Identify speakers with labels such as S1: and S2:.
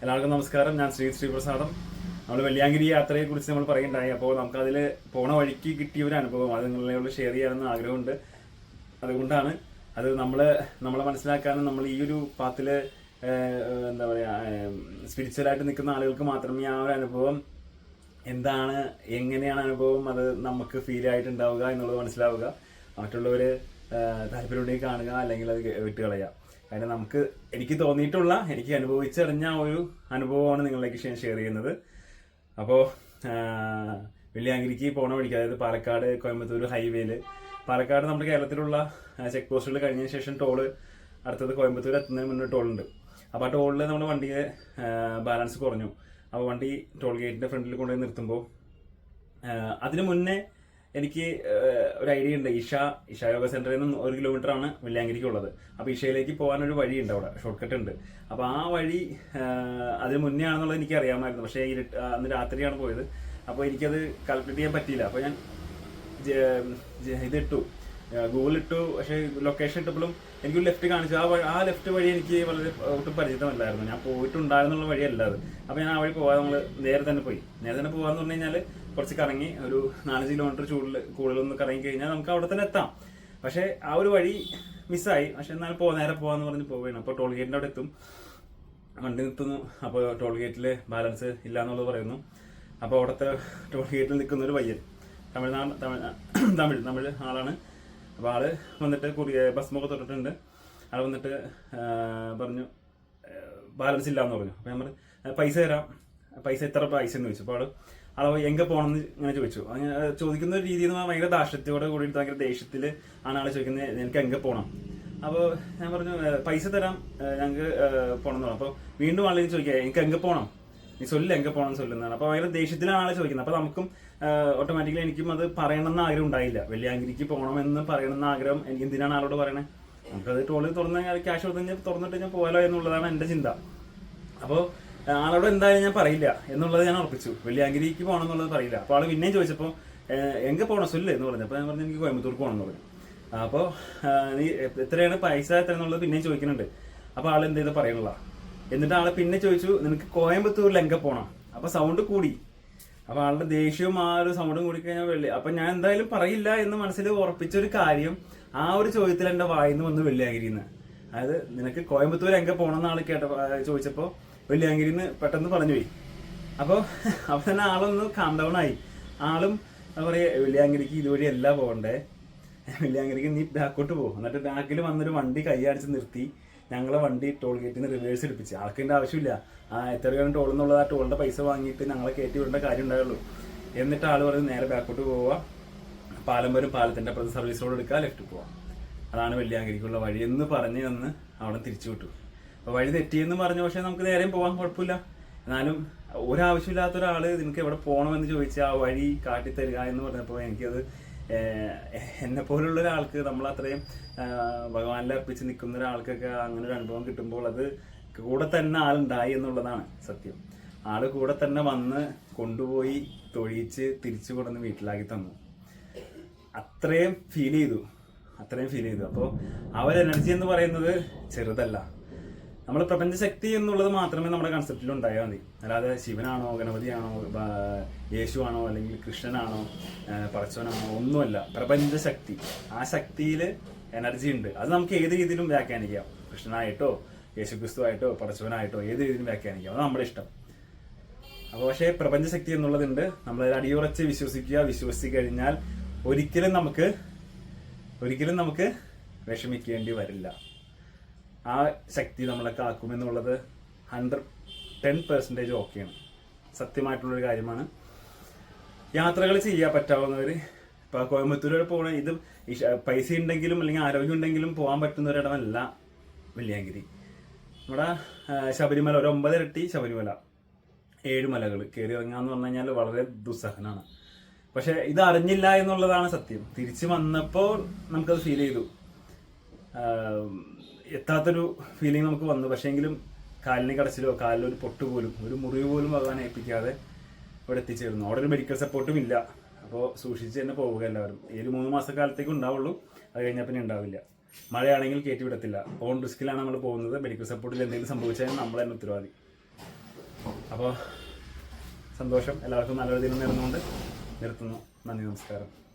S1: എല്ലാവർക്കും നമസ്കാരം. ഞാൻ ശ്രീ ശ്രീപ്രസാദം. നമ്മൾ വെള്ളിയാങ്കിരി യാത്രയെ കുറിച്ച് നമ്മൾ പറയുണ്ടായി അപ്പോൾ നമുക്കതിൽ പോണ വഴിക്ക് കിട്ടിയ ഒരു അനുഭവം. അത് നിങ്ങളോട് ഷെയർ ചെയ്യാമെന്ന് ആഗ്രഹമുണ്ട്. അതുകൊണ്ടാണ് അത് നമ്മൾ നമ്മളെ മനസ്സിലാക്കാനും നമ്മൾ ഈ ഒരു പാത്തിൽ എന്താ പറയുക സ്പിരിച്വലായിട്ട് നിൽക്കുന്ന ആളുകൾക്ക് മാത്രമേ ആ ഒരു അനുഭവം എന്താണ് എങ്ങനെയാണ് അനുഭവം അത് നമുക്ക് ഫീൽ ആയിട്ടുണ്ടാവുക എന്നുള്ളത് മനസ്സിലാവുക. മറ്റുള്ളവർ താല്പര്യമുണ്ടെങ്കിൽ കാണുക അല്ലെങ്കിൽ അത് വിട്ട് കളയുക കാരണം നമുക്ക് എനിക്ക് തോന്നിയിട്ടുള്ള എനിക്ക് അനുഭവിച്ചറിഞ്ഞ ഒരു അനുഭവമാണ് നിങ്ങളിലേക്ക് ഞാൻ ഷെയർ ചെയ്യുന്നത്. അപ്പോൾ വെള്ളിയാങ്കിരിക്ക് പോണ വഴിക്ക് അതായത് പാലക്കാട് കോയമ്പത്തൂർ ഹൈവേയിൽ പാലക്കാട് നമ്മുടെ കേരളത്തിലുള്ള ചെക്ക് പോസ്റ്റുകൾ കഴിഞ്ഞതിന് ശേഷം ടോൾ അടുത്തത് കോയമ്പത്തൂർ എത്തുന്നതിന് മുന്നേ ടോളുണ്ട് അപ്പോൾ ആ ടോളിൽ നമ്മുടെ വണ്ടിയെ ബാലൻസ് കുറഞ്ഞു. അപ്പോൾ വണ്ടി ടോൾ ഗേറ്റിന്റെ ഫ്രണ്ടിൽ കൊണ്ടുപോയി നിർത്തുമ്പോൾ അതിനു മുന്നേ എനിക്ക് ഒരു ഐഡിയ ഉണ്ട്. ഇഷ ഇഷ യോഗ സെന്ററിൽ നിന്ന് ഒരു കിലോമീറ്റർ ആണ് വെള്ളിയാങ്കിരിക്ക് ഉള്ളത്. അപ്പോൾ ഇഷയിലേക്ക് പോകാൻ ഒരു വഴിയുണ്ട് അവിടെ ഷോർട്ട് കട്ട് ഉണ്ട്. അപ്പോൾ ആ വഴി അതിന് മുന്നേ ആണെന്നുള്ളത് എനിക്ക് അറിയാമായിരുന്നു. പക്ഷേ ഇരുട്ട് അന്ന് രാത്രിയാണ് പോയത്. അപ്പോൾ എനിക്കത് കാൽക്കുലേറ്റ് ചെയ്യാൻ പറ്റിയില്ല. അപ്പോൾ ഞാൻ ഇതിട്ടു. ഗൂഗിൾ ഇട്ടു പക്ഷേ ലൊക്കേഷൻ ഇട്ടപ്പോഴും എനിക്ക് ലെഫ്റ്റ് കാണിച്ചു. ആ ആ ലെഫ്റ്റ് വഴി എനിക്ക് വളരെ ഒട്ടും പരിചിതമല്ലായിരുന്നു. ഞാൻ പോയിട്ടുണ്ടായിരുന്നുള്ള വഴിയല്ല അത്. അപ്പോൾ ഞാൻ ആ വഴി പോകാതെ നമ്മൾ നേരെ തന്നെ പോയി. നേരെ തന്നെ പോകാന്ന് പറഞ്ഞു കഴിഞ്ഞാൽ കുറച്ച് കറങ്ങി ഒരു നാലഞ്ച് കിലോമീറ്റർ ചൂടിൽ കൂടുതലൊന്ന് കറങ്ങി കഴിഞ്ഞാൽ നമുക്ക് അവിടെ തന്നെ എത്താം. പക്ഷേ ആ ഒരു വഴി മിസ്സായി പക്ഷെ എന്നാൽ പോ നേരെ പോകാന്ന് പറഞ്ഞ് പോവുകയാണ്. അപ്പോൾ ടോൾ ഗേറ്റിന്റെ അവിടെ എത്തും. വണ്ടി നിർത്തുന്നു. അപ്പോൾ ടോൾ ഗേറ്റിൽ ബാലൻസ് ഇല്ല എന്നുള്ളത് പറയുന്നു. അപ്പോൾ അവിടുത്തെ ടോൾ ഗേറ്റിൽ നിൽക്കുന്ന ഒരു പയ്യൻ. തമിഴ്നാട് തമിഴ് തമിഴ് തമിഴ് ആളാണ്. അപ്പോൾ ആൾ വന്നിട്ട് കുറിയ ഭസ്മൊക്കെ തൊട്ടിട്ടുണ്ട്. ആൾ വന്നിട്ട് പറഞ്ഞു ബാലൻസ് ഇല്ല എന്ന് പറഞ്ഞു. അപ്പോൾ നമ്മൾ പൈസ തരാം. പൈസ എത്ര പൈസ എന്ന് ചോദിച്ചു. അപ്പോൾ ആൾ ആളെ എങ്ക പോകണമെന്ന് ഇങ്ങനെ ചോദിച്ചു. അങ്ങനെ ചോദിക്കുന്ന ഒരു രീതി എന്ന് പറഞ്ഞാൽ ഭയങ്കര ദാഷ്ട്യത്തോടെ കൂടിയിട്ട് ഭയങ്കര ദേഷ്യത്തിൽ ആണ് ആൾ ചോദിക്കുന്നത് എനിക്ക് എങ്ക പോകണം അപ്പോൾ ഞാൻ പറഞ്ഞു പൈസ തരാം ഞങ്ങൾക്ക് പോകണം എന്ന് പറഞ്ഞു. അപ്പോൾ വീണ്ടും ആളെ ചോദിക്കുക എനിക്ക് എങ്ക പോകണം നീ സൊല്ല് എങ്ക പോകണം സൊല്ലുന്നതാണ്. അപ്പോൾ ഭയങ്കര ദേഷ്യത്തിലാണ് ആളെ ചോദിക്കുന്നത്. അപ്പോൾ നമുക്കും ഓട്ടോമാറ്റിക്കലി എനിക്കും അത് പറയണമെന്ന് ആഗ്രഹം ഉണ്ടായില്ല. വെള്ളിയാങ്കിരിക്ക് പോകണമെന്ന് പറയണമെന്ന് ആഗ്രഹം എനിക്ക് എന്തിനാണ് ആളോട് പറയണേ? നമുക്കത് ട്രോളിൽ തുറന്ന് ക്യാഷ് കൊടുത്തു കഴിഞ്ഞാൽ തുറന്നിട്ട് ഞാൻ പോയാലോ എന്നുള്ളതാണ് എന്റെ ചിന്ത. അപ്പോൾ ആളോട് എന്തായാലും ഞാൻ പറയില്ല എന്നുള്ളത് ഞാൻ ഉറപ്പിച്ചു. വെള്ളിയാങ്കിരിക്ക് പോകണം എന്നുള്ളത് പറയില്ല. അപ്പോൾ ആൾ പിന്നെയും ചോദിച്ചപ്പോൾ എങ്ക പോകണം ചൊല്ല് എന്ന് പറഞ്ഞു. അപ്പോൾ ഞാൻ പറഞ്ഞു എനിക്ക് കോയമ്പത്തൂർ പോകണം എന്ന് പറഞ്ഞു. അപ്പോൾ നീ എത്രയാണ് പൈസ എത്ര എന്നുള്ളത് പിന്നെയും ചോദിക്കുന്നുണ്ട്. അപ്പോൾ ആൾ എന്ത് ചെയ്ത് പറയണില്ല എന്നിട്ട് ആളെ പിന്നെ ചോദിച്ചു നിനക്ക് കോയമ്പത്തൂരിൽ ലങ്ക പോണം. അപ്പൊ സൗണ്ട് കൂടി. അപ്പൊ ആളുടെ ദേഷ്യവും ആ ഒരു സൗണ്ടും കൂടി കഴിഞ്ഞാൽ വെള്ളി അപ്പൊ ഞാൻ എന്തായാലും പറയില്ല എന്ന് മനസ്സിൽ ഉറപ്പിച്ചൊരു കാര്യം ആ ഒരു ചോദ്യത്തിൽ എന്റെ വായിന്ന് വന്ന് വെള്ളിയാഗിരിന്ന് അതായത് നിനക്ക് കോയമ്പത്തൂർ എങ്ക പോകണമെന്ന് ആൾ കേട്ട ചോദിച്ചപ്പോൾ വെള്ളിയാഗിരിന്ന് പെട്ടെന്ന് പറഞ്ഞു പോയി. അപ്പോൾ അപ്പൊ തന്നെ ആളൊന്ന് കാം ഡൗൺ ആയി. ആളും പറയുക വെള്ളിയാങ്കിരിക്ക് ഇതുവഴിയല്ല പോകണ്ടേ. വെള്ളിയാങ്കിരിക്ക് നീ ബാക്കോട്ട് പോകും എന്നിട്ട് ബാക്കിൽ വന്നൊരു വണ്ടി കൈ അടിച്ച് നിർത്തി. ഞങ്ങളെ വണ്ടി ടോൾ ഗേറ്റിൽ നിന്ന് റിവേഴ്സ് എടുപ്പിച്ച് ആൾക്കിന്റെ ആവശ്യമില്ല. ആ എത്ര കാലം ടോൾ എന്നുള്ളത് ആ ടോളിന്റെ പൈസ വാങ്ങിയിട്ട് ഞങ്ങളെ കയറ്റി വിടേണ്ട കാര്യം ഉണ്ടായുള്ളൂ എന്നിട്ട് ആൾ പറഞ്ഞ് നേരെ ബാക്കോട്ട് പോവുക. പാലം വരും പാലത്തിന്റെ അപ്പുറത്ത് സർവീസ് റോഡ് എടുക്കുക ലെഫ്റ്റ് പോവാം. അതാണ് വെള്ളിയാങ്കരിക്കുള്ള വഴി എന്ന് പറഞ്ഞ് തന്ന് അവിടെ തിരിച്ചു വിട്ടു. അപ്പോൾ വഴി തെറ്റിയെന്ന് പറഞ്ഞു പക്ഷേ നമുക്ക് നേരെയും പോകാൻ കുഴപ്പമില്ല. എന്നാലും ഒരാവശ്യമില്ലാത്ത ഒരാൾ നിനക്ക് എവിടെ പോകണമെന്ന് ചോദിച്ചാൽ ആ വഴി കാട്ടിത്തരിക എന്ന് പറഞ്ഞപ്പോൾ എനിക്കത് എന്നെ പോലുള്ള ഒരാൾക്ക് നമ്മൾ അത്രയും ഭഗവാനിൽ അർപ്പിച്ച് നിൽക്കുന്ന ഒരാൾക്കൊക്കെ അങ്ങനെ ഒരു അനുഭവം കിട്ടുമ്പോൾ അത് കൂടെ തന്നെ ആളുണ്ടായി എന്നുള്ളതാണ് സത്യം. ആൾ കൂടെ തന്നെ വന്ന് കൊണ്ടുപോയി തൊഴിച്ച് തിരിച്ചു കൊണ്ടുവന്ന് വീട്ടിലാക്കി തന്നു. അത്രയും ഫീൽ ചെയ്തു. അത്രയും ഫീൽ ചെയ്തു. അപ്പോൾ ആ ഒരു എനർജി എന്ന് പറയുന്നത് ചെറുതല്ല. നമ്മൾ പ്രപഞ്ചശക്തി എന്നുള്ളത് മാത്രമേ നമ്മുടെ കൺസെപ്റ്റിൽ ഉണ്ടായാൽ മതി. അല്ലാതെ ശിവനാണോ ഗണപതിയാണോ യേശു യേശുവാണോ അല്ലെങ്കിൽ കൃഷ്ണനാണോ പറച്ചവനാണോ ഒന്നുമല്ല. പ്രപഞ്ചശക്തി. ആ ശക്തിയിൽ എനർജി ഉണ്ട്. അത് നമുക്ക് ഏത് രീതിയിലും വ്യാഖ്യാനിക്കാം. കൃഷ്ണനായിട്ടോ യേശുക്രിസ്തു ആയിട്ടോ പടച്ചവനായിട്ടോ ഏത് രീതിയിലും വ്യാഖ്യാനിക്കാം. അത് നമ്മുടെ ഇഷ്ടം. അപ്പോൾ പക്ഷേ പ്രപഞ്ചശക്തി എന്നുള്ളതുണ്ട്. നമ്മൾ അടിയുറച്ച് വിശ്വസിക്കുക വിശ്വസിച്ച് കഴിഞ്ഞാൽ ഒരിക്കലും നമുക്ക് ഒരിക്കലും നമുക്ക് വിഷമിക്കേണ്ടി വരില്ല. ആ ശക്തി നമ്മളെ കാക്കും എന്നുള്ളത് ഹൺഡ്രഡ് ടെൻ പെർസെന്റേജ് ഓക്കെയാണ്. സത്യമായിട്ടുള്ളൊരു കാര്യമാണ്. യാത്രകൾ ചെയ്യാൻ പറ്റാവുന്നവർ ഇപ്പോൾ കോയമ്പത്തൂർ വരെ പോകണ ഇത് പൈസ ഉണ്ടെങ്കിലും അല്ലെങ്കിൽ ആരോഗ്യം ഉണ്ടെങ്കിലും പോകാൻ പറ്റുന്ന ഒരിടമല്ല വെള്ളിയാങ്കിരി. നമ്മുടെ ശബരിമല ഒരു ഒമ്പത് ഇരട്ടി ശബരിമല ഏഴ് മലകൾ കയറി ഇറങ്ങാന്ന് പറഞ്ഞു കഴിഞ്ഞാൽ വളരെ ദുസ്സഹനാണ്. പക്ഷെ ഇത് അറിഞ്ഞില്ല എന്നുള്ളതാണ് സത്യം. തിരിച്ചു വന്നപ്പോൾ നമുക്കത് ഫീൽ ചെയ്തു. എത്താത്തൊരു ഫീലിംഗ് നമുക്ക് വന്നു. പക്ഷേങ്കിലും കാലിന് കടച്ചിലോ കാലിലൊരു പൊട്ട് പോലും ഒരു മുറിവ് പോലും ആകാൻ ഏൽപ്പിക്കാതെ ഇവിടെ എത്തിച്ചേരുന്നു. അവിടെ ഒരു മെഡിക്കൽ സപ്പോർട്ടും ഇല്ല. അപ്പോൾ സൂക്ഷിച്ച് തന്നെ പോവുക എല്ലാവരും. ഈ ഒരു മൂന്ന് മാസക്കാലത്തേക്ക് ഉണ്ടാവുള്ളൂ. അത് കഴിഞ്ഞാൽ പിന്നെ ഉണ്ടാവില്ല. മഴയാണെങ്കിൽ കയറ്റി വിടത്തില്ല. ഓൺ റിസ്കിലാണ് നമ്മൾ പോകുന്നത്. മെഡിക്കൽ സപ്പോർട്ടിൽ എന്തെങ്കിലും സംഭവിച്ചാൽ നമ്മൾ തന്നെ ഉത്തരവാദി. അപ്പോൾ സന്തോഷം. എല്ലാവർക്കും നല്ലൊരു ദിനം നേർന്നുകൊണ്ട് നിർത്തുന്നു. നന്ദി നമസ്കാരം.